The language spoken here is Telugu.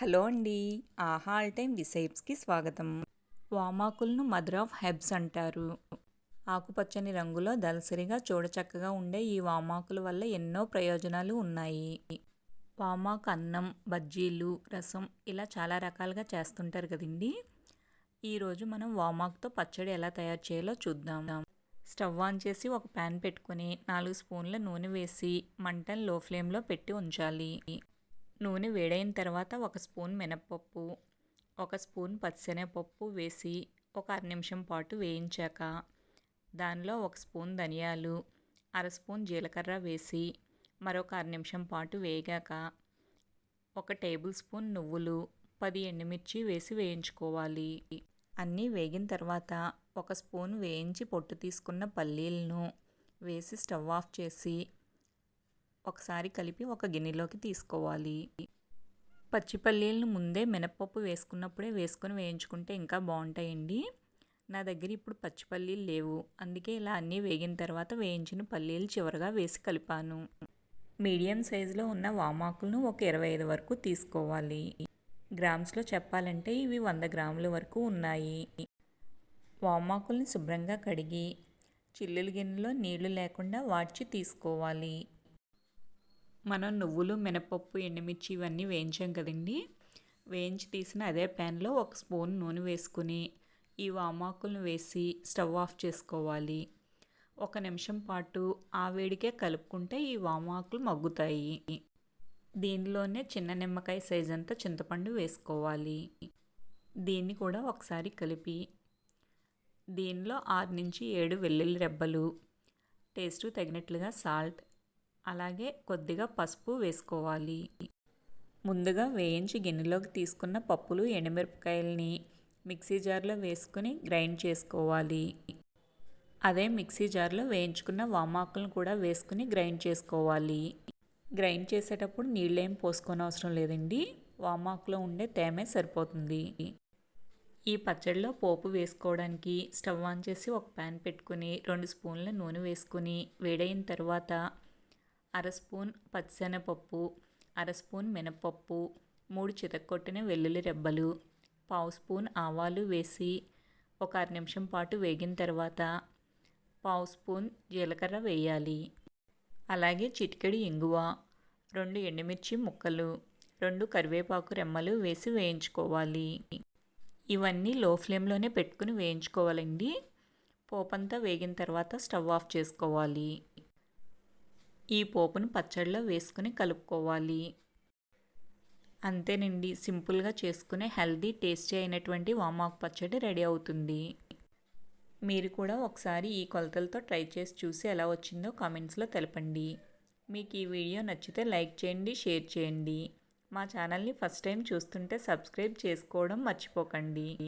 హలో ఆహా ఆల్ టైమ్ రిసైప్స్కి స్వాగతం. వామాకులను మదర్ ఆఫ్ హెబ్స్ అంటారు. ఆకుపచ్చని రంగులో దలసరిగా చూడచక్కగా ఉండే ఈ వామాకుల వల్ల ఎన్నో ప్రయోజనాలు ఉన్నాయి. వామాకు అన్నం బజ్జీలు రసం ఇలా చాలా రకాలుగా చేస్తుంటారు కదండి. ఈరోజు మనం వామాకుతో పచ్చడి ఎలా తయారు చేయాలో చూద్దాం. స్టవ్ ఆన్ చేసి ఒక ప్యాన్ పెట్టుకొని నాలుగు స్పూన్ల నూనె వేసి మంటను లో ఫ్లేమ్లో పెట్టి ఉంచాలి. నూనె వేడైన తర్వాత ఒక స్పూన్ మినప్పప్పు ఒక స్పూన్ పచ్చిశనగపప్పు వేసి ఒక అర నిమిషం పాటు వేయించాక దానిలో ఒక స్పూన్ ధనియాలు అర స్పూన్ జీలకర్ర వేసి మరొక అర నిమిషం పాటు వేగాక ఒక టేబుల్ స్పూన్ నువ్వులు పది ఎండుమిర్చి వేసి వేయించుకోవాలి. అన్నీ వేగిన తర్వాత ఒక స్పూన్ వేయించి పొట్టు తీసుకున్న పల్లీలను వేసి స్టవ్ ఆఫ్ చేసి ఒకసారి కలిపి ఒక గిన్నెలోకి తీసుకోవాలి. పచ్చిపల్లీలను ముందే మినప్పప్పు వేసుకున్నప్పుడే వేసుకొని వేయించుకుంటే ఇంకా బాగుంటాయండి. నా దగ్గర ఇప్పుడు పచ్చిపల్లీలు లేవు. అందుకే ఇలా అన్నీ వేగిన తర్వాత వేయించిన పల్లీలు చివరగా వేసి కలిపాను. మీడియం సైజులో ఉన్న వామాకులను ఒక ఇరవై ఐదు వరకు తీసుకోవాలి. గ్రామ్స్లో చెప్పాలంటే ఇవి వంద గ్రాముల వరకు ఉన్నాయి. వామాకుల్ని శుభ్రంగా కడిగి చిల్లుల గిన్నెలో నీళ్ళు లేకుండా వాడ్చి తీసుకోవాలి. మనం నువ్వులు మినపప్పు ఎండుమిర్చి ఇవన్నీ వేయించాం కదండి. వేయించి తీసిన అదే ప్యాన్లో ఒక స్పూన్ నూనె వేసుకుని ఈ వామాకులను వేసి స్టవ్ ఆఫ్ చేసుకోవాలి. ఒక నిమిషం పాటు ఆ వేడికే కలుపుకుంటే ఈ వామాకులు మగ్గుతాయి. దీనిలోనే చిన్న నిమ్మకాయ సైజ్ అంతా చింతపండు వేసుకోవాలి. దీన్ని కూడా ఒకసారి కలిపి దీనిలో ఆరు నుంచి ఏడు వెల్లుల్లి రెబ్బలు టేస్ట్ తగినట్లుగా సాల్ట్ అలాగే కొద్దిగా పసుపు వేసుకోవాలి. ముందుగా వేయించి గిన్నెలోకి తీసుకున్న పప్పులు ఎండుమిరపకాయలని మిక్సీ జార్లో వేసుకుని గ్రైండ్ చేసుకోవాలి. అదే మిక్సీ జార్లో వేయించుకున్న వామాకులను కూడా వేసుకుని గ్రైండ్ చేసుకోవాలి. గ్రైండ్ చేసేటప్పుడు నీళ్ళేం పోసుకొని అవసరం లేదండి. వామాకులో ఉండే తేమే సరిపోతుంది. ఈ పచ్చడిలో పోపు వేసుకోవడానికి స్టవ్ ఆన్ చేసి ఒక ప్యాన్ పెట్టుకుని రెండు స్పూన్ల నూనె వేసుకుని వేడైన తర్వాత అర స్పూన్ పచ్చనపప్పు అర స్పూన్ మినపప్పు మూడు చితక్కొట్టిన వెల్లుల్లి రెబ్బలు పావు స్పూన్ ఆవాలు వేసి ఒక అర నిమిషం పాటు వేగిన తర్వాత పావు స్పూన్ జీలకర్ర వేయాలి. అలాగే చిటికెడు ఇంగువ రెండు ఎండుమిర్చి ముక్కలు రెండు కరివేపాకు రెమ్మలు వేసి వేయించుకోవాలి. ఇవన్నీ లో ఫ్లేమ్లోనే పెట్టుకుని వేయించుకోవాలండి. పోపంతా వేగిన తర్వాత స్టవ్ ఆఫ్ చేసుకోవాలి. ఈ పోపును పచ్చడిలో వేసుకుని కలుపుకోవాలి. అంతేనండి. సింపుల్గా చేసుకునే హెల్దీ టేస్టీ అయినటువంటి వామాకు పచ్చడి రెడీ అవుతుంది. మీరు కూడా ఒకసారి ఈ కొలతలతో ట్రై చేసి చూసి ఎలా వచ్చిందో కామెంట్స్లో తెలపండి. మీకు ఈ వీడియో నచ్చితే లైక్ చేయండి షేర్ చేయండి. మా ఛానల్ని ఫస్ట్ టైం చూస్తుంటే సబ్స్క్రైబ్ చేసుకోవడం మర్చిపోకండి.